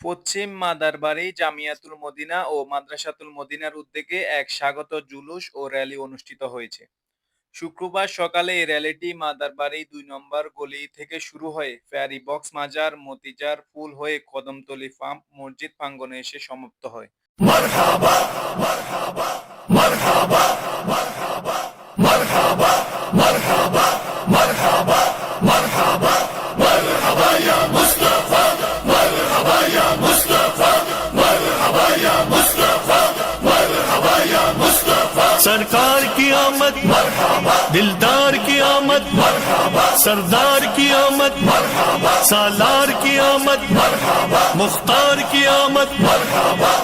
পশ্চিম মাদারবাড়ি জামিয়াতুল মদিনা ও মাদ্রাসাতুল মদিনার উদ্যোগে এক স্বাগত জুলুস ও র্যালি অনুষ্ঠিত হয়েছে শুক্রবার সকালে এই র্যালিটি মাদারবাড়ি দুই নম্বর গলি থেকে শুরু হয়ে ফেয়ারি বক্স মাজার মতিজার ফুল হয়ে কদমতলি পাম্প মসজিদ প্রাঙ্গনে এসে সমাপ্ত হয় سرکار کی آمد دلدار کی آمد سردار کی آمد سالار کی آمد مختار کی آمد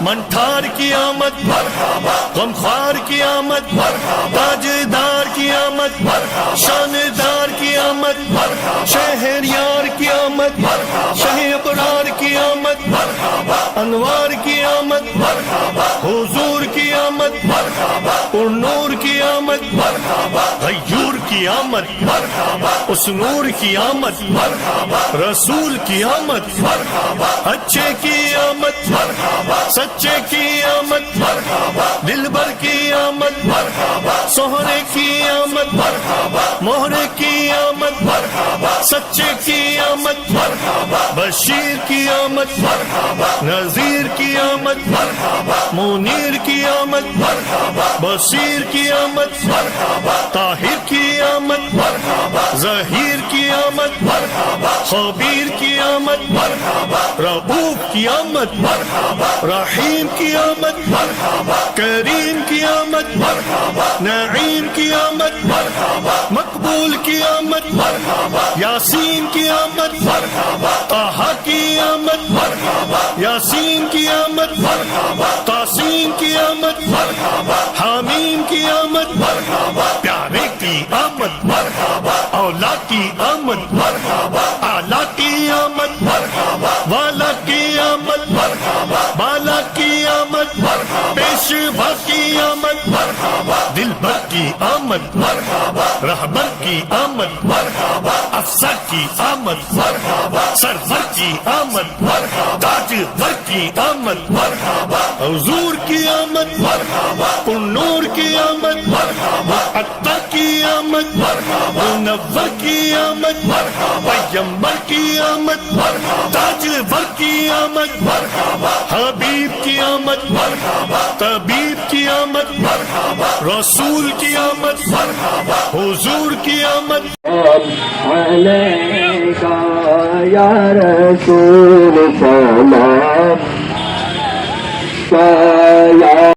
منٹھار کی آمد مرحبا غمخوار کی آمد تاجدار کی آمد شاندار کی آمد شہر یار کی آمد شہ ابرار کی آمد انوار کی آمد حضور کی آمد مرحبا اور نور کی آمد مرحبا غیور کی آمد مرحبا اس نور کی آمد مرحبا رسول کی آمد مرحبا اچھے کی آمد مرحبا سچے کی آمد مرحبا دلبر کی آمد مرحبا سہرے کی آمد مرحبا مہرے کی آمد مرحبا سچے کی آمد مرحبا بشیر کی آمد مرحبا نذیر کی آمد مرحبا منیر قیامت آمد مرحبا بصیر کی آمد مرحبا طاہر کی آمد مرحبا ظہیر کی آمد مرحبا خبیر کی آمد مرحبا ربوب کی آمد مرحبا رحیم کی آمد مرحبا کریم کی آمد مرحبا نعیم کی آمد مرحبا مقبول کی آمد مرحبا یاسین کی آمد مرحبا کی آمد مرحبا یاسین کی آمد یاسین کی آمد مرحبا حامیم کی آمد مرحبا پیارے کی آمد مرحبا اولاد کی آمد مرحبا اعلی پیش کی آمد دل بھر کی آمد رہبر کی آمد افسر کی آمد سرور کی آمد تاج بھر کی آمد حضور کی آمد نور کی آمد آمد. مرحبا منور کی آمد. مرحبا پیمبر کی آمد. مرحبا تاجور کی آمد. مرحبا حبیب کی آمد. مرحبا طبیب کی آمد. مرحبا رسول کی آمد. مرحبا حضور کی آمد. یا رسول سلام